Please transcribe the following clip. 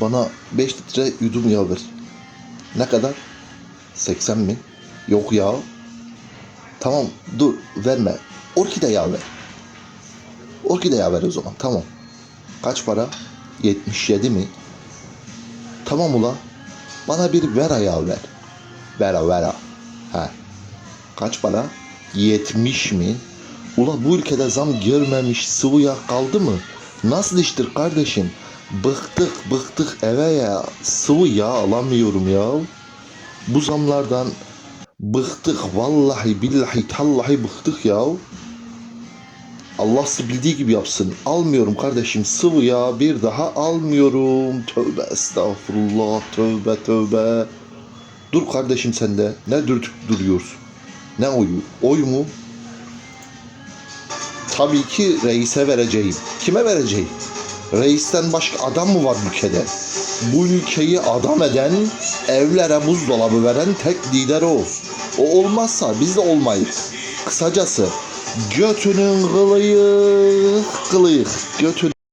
bana 5 litre yudum yağ ver. Ne kadar? 80 mi? Yok ya. Tamam dur verme. Orkide yağı ver. Orkide yağı ver o zaman tamam. Kaç para? 77 mi? Tamam ula. Bana bir vera yağı ver. Vera vera. He. Kaç para? 70 mi? Ula bu ülkede zam görmemiş sıvı yağ kaldı mı? Nasıl iştir kardeşim? Bıktık bıktık eve ya. Sıvı yağ alamıyorum ya. Bu zamlardan bıktık vallahi billahi tallahi bıktık ya. Allah bildiği gibi yapsın. Almıyorum kardeşim sıvı yağ bir daha almıyorum. Tövbe estağfurullah tövbe tövbe. Dur kardeşim sen de. Ne dürtüp duruyorsun? Ne oyu? Oy mu? Tabii ki reise vereceğim. Kime vereceğim? Reisten başka adam mı var ülkede? Bu ülkeyi adam eden, evlere buzdolabı veren tek lider o. O olmazsa biz de olmayız. Kısacası götünün kılıyık kılıyık. Götün